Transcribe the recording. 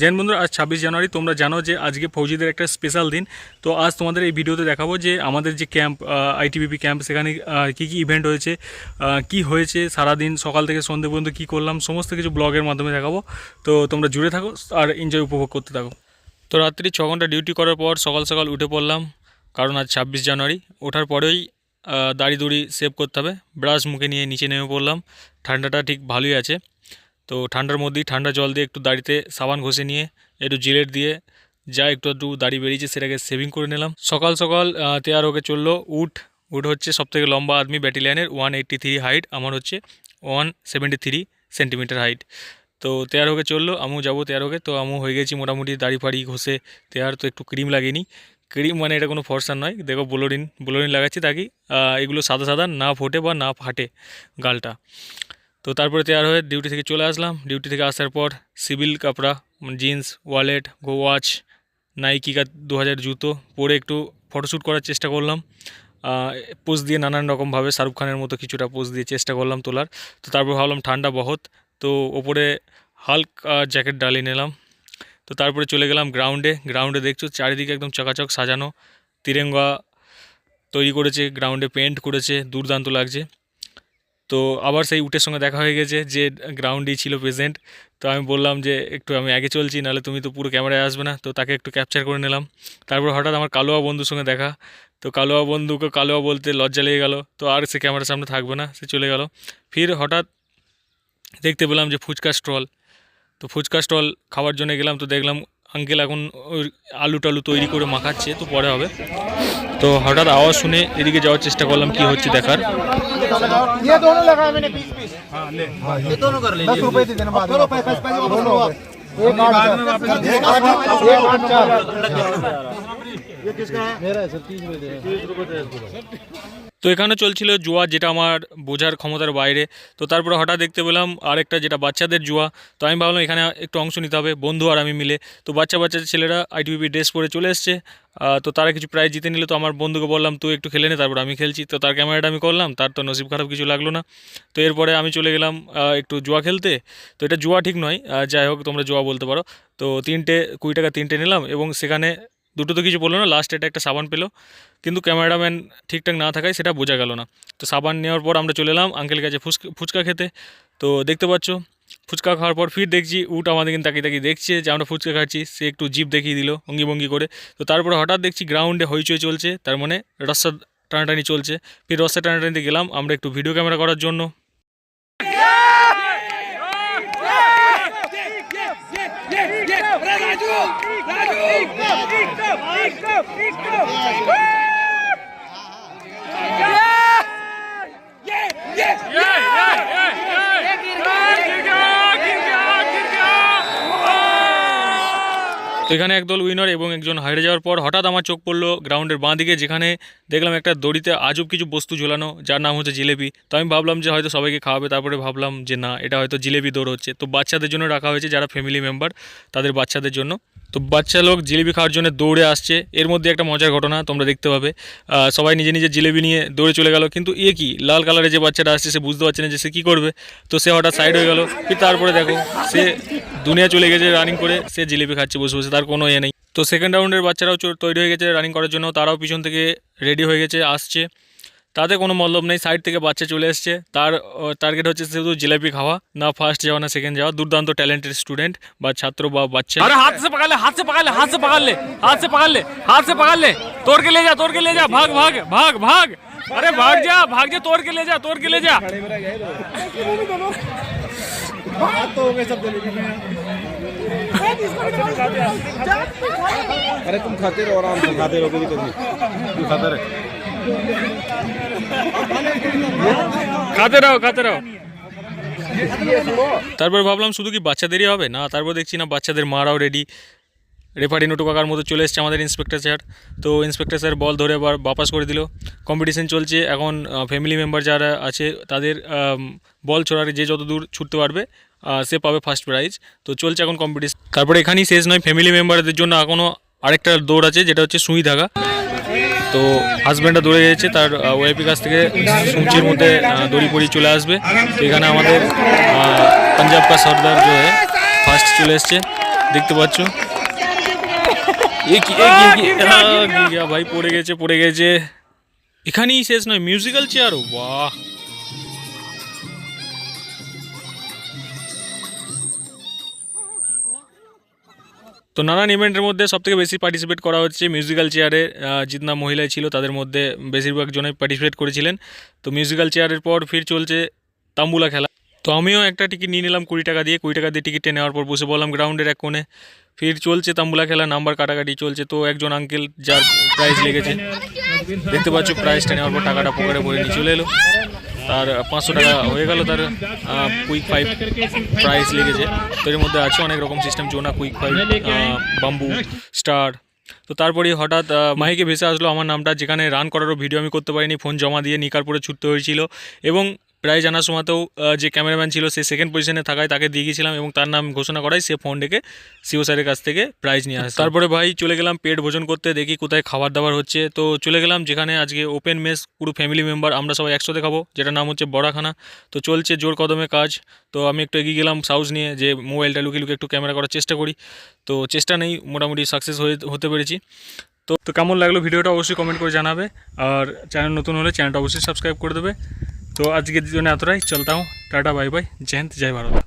Gen বন্ধুরা, আজ ছাব্বিশ জানুয়ারি, তোমরা জানো যে আজকে ফৌজিদের একটা স্পেশাল দিন। তো আজ তোমাদের এই ভিডিওতে দেখাবো যে আমাদের যে ক্যাম্প আইটিবিপি ক্যাম্প সেখানে কী কী ইভেন্ট হয়েছে কি হয়েছে, সারাদিন সকাল থেকে সন্ধ্যে পর্যন্ত কী করলাম, সমস্ত কিছু ব্লগের মাধ্যমে দেখাবো। তো তোমরা জুড়ে থাকো আর এনজয় উপভোগ করতে থাকো। তো রাত্রি ছ ঘণ্টা ডিউটি করার পর সকাল সকাল উঠে পড়লাম, কারণ আজ ছাব্বিশ জানুয়ারি। ওঠার পরেই দাড়ি দুড়ি সেভ করতে হবে ব্রাশ মুখে নিয়ে নিচে নেমে পড়লাম। ঠান্ডাটা ঠিক ভালোই আছে। তো ঠান্ডার মধ্যেই ঠান্ডা জল দিয়ে একটু দাড়িতে সাবান ঘষে নিয়ে, একটু জিলেট দিয়ে যা একটু একটু দাড়ি বেরিয়েছে সেটাকে সেভিং করে নিলাম। সকাল সকাল তেয়ার ওকে চলল উঠ। উঠ হচ্ছে সবথেকে লম্বা আদমি ব্যাটালিয়ানের ওয়ান এইট্টি থ্রি হাইট আমার হচ্ছে one seventy three centimetre height তো তেয়ার হোকে চলল, আমিও যাব তেয়ার হোকে। তো আমিও হয়ে গেছি মোটামুটি দাড়ি ফাড়ি ঘষে। তেয়ার তো একটু ক্রিম লাগেনি। ক্রিম মানে এটা কোনো ফর্সার নয়। দেখো ব্লোরিন ব্লোরিন লাগাচ্ছি তাকে এগুলো সাদা সাদা, না ফোটে বা না ফাটে গালটা। তো তারপরে তৈরি হয়ে ডিউটি থেকে চলে আসলাম। ডিউটি থেকে আসার পর সিভিল কাপড়া জিন্স ওয়ালেট গো ওয়াচ নাইকি কা দু হাজার জুতো পরে একটু ফটোশ্যুট করার চেষ্টা করলাম। পোজ দিয়ে নানান রকমভাবে শাহরুখ খানের মতো কিছুটা পোজ দিয়ে চেষ্টা করলাম তোলার। তো তারপর ভাবলাম ঠান্ডা বহুত। তো ওপরে হালক জ্যাকেট ডালিয়ে নিলাম। তো তারপরে চলে গেলাম গ্রাউন্ডে গ্রাউন্ডে দেখছ চারিদিকে একদম চকাচক সাজানো। তিরেঙ্গা তৈরি করেছে গ্রাউন্ডে পেন্ট করেছে, দুর্দান্ত লাগছে। তো আবার সেই উটের সঙ্গে দেখা হয়ে গেছে যে গ্রাউন্ডেই ছিল প্রেজেন্ট তো আমি বললাম যে, একটু আমি আগে চলছি, নাহলে তুমি তো পুরো ক্যামেরায় আসবে না। তো তাকে একটু ক্যাপচার করে নিলাম। তারপর হঠাৎ আমার কালোয়া বন্ধুর সঙ্গে দেখা। তো কালোয়া বন্ধুকে কালোয়া বলতে লজ্জা লেগে গেল। তো আর সে ক্যামেরার সামনে থাকবে না, সে চলে গেল। ফির হঠাৎ দেখতে পেলাম যে ফুচকা স্টল তো ফুচকা স্টল খাওয়ার জন্য গেলাম, তো দেখলাম আঙ্কেল এখন ওই আলু টালু তৈরি করে মাখাচ্ছে, তো পরে হবে। তো হঠাৎ আওয়াজ শুনে এদিকে যাওয়ার চেষ্টা করলাম কি হচ্ছে দেখার। ये दोनों लगाए मैंने बीस बीस। ये दोनों कर ले दस रुपए दे देना बाद में। पैसे पैसे वापस एक आठ एक आठ चार। ये किसका है मेरा है सर तीस रुपए दे तीस रुपए दे তো এখানে চলছিল জুয়া যেটা আমার বোঝার ক্ষমতার বাইরে তো তারপরে হঠাৎ দেখতে পেলাম আরেকটা যেটা বাচ্চাদের জুয়া তো আমি ভাবলাম এখানে একটু অংশ নিতে হবে বন্ধু আর আমি মিলে তো বাচ্চা বাচ্চা ছেলেরা আইটিপি ড্রেস পরে চলে এসছে আহ, তো তারা কিছু প্রাইজ জিতে নিল তো আমার বন্ধুকে বললাম তুই একটু খেলে নে তারপর আমি খেলছি তো তার ক্যামেরাটা আমি করলাম তার তো নসিব খারাপ কিছু লাগলো না তো এরপরে আমি চলে গেলাম আহ, একটু জুয়া খেলতে তো এটা জুয়া ঠিক নয় আহ, যাই হোক তোমরা জুয়া বলতে পারো তো তিনটে কুড়ি টাকা তিনটে নিলাম এবং সেখানে দুটো তো কিছু বলল না লাস্ট এটা একটা সাবান পেল। কিন্তু ক্যামেরাম্যান ঠিকঠাক না থাকায় সেটা বোঝা গেল না। তো সাবান নেওয়ার পর আমরা চলে এলাম আঙ্কেল কাছে ফুচকা ফুচকা খেতে। তো দেখতে পাচ্ছ, ফুচকা খাওয়ার পর ফির দেখছি উট আমাদের কিন্তু তাকিয়ে তাকিয়ে দেখছে যে আমরা ফুচকা খাচ্ছি। সে একটু জিপ দেখিয়ে দিল অঙ্গি ভঙ্গি করে। তো তারপরে হঠাৎ দেখছি গ্রাউন্ডে হইচই চলছে, তার মানে রস্তা টানাটানি চলছে। ফির রস্তা টানাটানিতে গেলাম আমরা একটু ভিডিও ক্যামেরা করার জন্য। campo, em campo, em campo, em campo! তো এখানে একদল উইনার এবং একজন হারিয়ে যাওয়ার পর হঠাৎ আমার চোখ পড়ল গ্রাউন্ডের বাঁ দিকে যেখানে দেখলাম একটা দড়িতে আজব কিছু বস্তু ঝোলানো, যার নাম হচ্ছে জিলেপি। তো আমি ভাবলাম যে হয়তো সবাইকে খাওয়াবে, তারপরে ভাবলাম যে না, এটা হয়তো জিলেপি দৌড় হচ্ছে। তো বাচ্চাদের জন্য রাখা হয়েছে যারা ফ্যামিলি মেম্বার তাদের বাচ্চাদের জন্য। তো বাচ্চা লোক জিলেপি খাওয়ার জন্য দৌড়ে আসছে। এর মধ্যে একটা মজার ঘটনা তোমরা দেখতে পাবে। সবাই নিজে নিজে জিলেপি নিয়ে দৌড়ে চলে গেল, কিন্তু এ কি? লাল কালারের যে বাচ্চাটা আসছে, সে বুঝতে পারছে না যে সে কী করবে। তো সে হঠাৎ সাইড হয়ে গেল। তারপরে দেখো, সে দুনিয়া চলে গেছে রানিং করে সে জিলেপি খাচ্ছে বসে বসে তার কোনো এ নেই তো সেকেন্ড রাউন্ডের বাচ্চারাও চো- তৈরি হয়ে গেছে রানিং করার জন্য তারাও পিছন থেকে রেডি হয়ে গেছে আসছে তাতে কোনো মতলব নেই সাইড থেকে বাচ্চা চলে এসছে তার টার্গেট হচ্ছে শুধু জিলাপি খাওয়া না ফার্স্ট যাওয়া না সেকেন্ড যাওয়া দুর্দান্ত ট্যালেন্টেড স্টুডেন্ট বা ছাত্র বা বাচ্চা अरे हाथ से पकड़ ले हाथ से पकड़ ले हाथ से पकड़ ले हाथ से पकड़ ले हाथ से पकड़ ले तोड़ के ले जा तोड़ के ले जा भाग भाग भाग भाग अरे भाग जा भाग जा तोड़ के ले जा तोड़ के ले जा तो हो गए सब जलेबी में अरे तुम खाते रहो आराम से खाते रहो कोई दिक्कत नहीं तू खाता रहे খাতে রাও খাতে রাও তারপর ভাবলাম শুধু কি বাচ্চাদেরই হবে না তারপর দেখছি না বাচ্চাদের মারাও রেডি রেফারি নোটু কাকার মতো চলে এসছে আমাদের ইন্সপেক্টর স্যার তো ইন্সপেক্টর স্যার বল ধরে আবার বাপাস করে দিল কম্পিটিশন চলছে এখন ফ্যামিলি মেম্বার যারা আছে তাদের আম, বল ছোড়ার যে যত দূর ছুটতে পারবে আহ, সে পাবে ফার্স্ট প্রাইজ তো চলছে এখন কম্পিটিশন তারপরে এখানেই শেষ নয় ফ্যামিলি মেম্বারদের জন্য এখনও আরেকটা দৌড় আছে, যেটা হচ্ছে সুই ধাগা। তো হাজব্যান্ডটা দৌড়ে গেছে, তার ওয়াইফের কাছ থেকে সূচির মধ্যে দড়ি পড়ি চলে আসবে। তো এখানে আমাদের পাঞ্জাব কা সর্দার যে ফার্স্ট চলে এসছে। দেখতে পাচ্ছ? ভাই পড়ে গেছে পড়ে গেছে। এখানেই শেষ নয় মিউজিক্যাল চেয়ারও বাহ! তো নানান ইভেন্টের মধ্যে সবথেকে বেশি পার্টিসিপেট করা হচ্ছে মিউজিক্যাল চেয়ারে জিতনা মহিলাই ছিল, তাদের মধ্যে বেশিরভাগ জনে পার্টিসিপেট করেছিলেন। তো মিউজিক্যাল চেয়ারের পর ফির চলছে তাম্বুলা খেলা। তো আমিও একটা টিকিট নিয়ে নিলাম কুড়ি টাকা দিয়ে, কুড়ি টাকা দিয়ে টিকিটটা নেওয়ার পর বসে বললাম গ্রাউন্ডের এক কোণে। ফির চলছে তাম্বুলা খেলা, নাম্বার কাটাকাটি চলছে। তো একজন আঙ্কেল যার প্রাইজ লেগেছে, দেখতে পাচ্ছ প্রাইজটা নেওয়ার পর টাকাটা পকেটে ভরে নিয়ে চলে এলো। তার পাঁচশো টাকা হয়ে গেল তার কুইক ফাইভ প্রাইস লেগেছে। তো এর মধ্যে আছে অনেক রকম সিস্টেম জোনা কুইক ফাইভ বাম্বু স্টার তো তারপরে হঠাৎ মাহিকে ভেসে আসলো আমার নামটা, যেখানে রান করারও ভিডিও আমি করতে পারিনি ফোন জমা দিয়ে নিকারপুরে ছুটতে হয়েছিল। এবং প্রায় জানার সময়তেও যে ক্যামেরাম্যান ছিল সে সেকেন্ড পজিশনে থাকায় তাকে দিয়ে গিয়েছিলাম এবং তার নাম ঘোষণা করায় সে ফোন ডেকে সিও স্যারের কাছ থেকে প্রাইজ নিয়ে আসে। তারপরে ভাই চলে গেলাম পেট ভোজন করতে, দেখি কোথায় খাবার দাবার হচ্ছে। তো চলে গেলাম যেখানে আজকে ওপেন মেস পুরো ফ্যামিলি মেম্বার আমরা সবাই একসাথে খাব যেটা নাম হচ্ছে বড়াখানা। তো চলছে জোর কদমে কাজ। তো আমি একটু এগিয়ে গেলাম সাউজ নিয়ে যে মোবাইলটা লুকিয়ে লুকিয়ে একটু ক্যামেরা করার চেষ্টা করি। তো চেষ্টা নেই, মোটামুটি সাকসেস হতে পেরেছি। তো তো কেমন লাগল ভিডিওটা অবশ্যই কমেন্ট করে জানাবে। আর চ্যানেল নতুন হলে চ্যানেলটা অবশ্যই সাবস্ক্রাইব করে দেবে। तो आज के दिन अतरा चलता हूँ। टाटा बाय बाय जय हिंद जय भारत।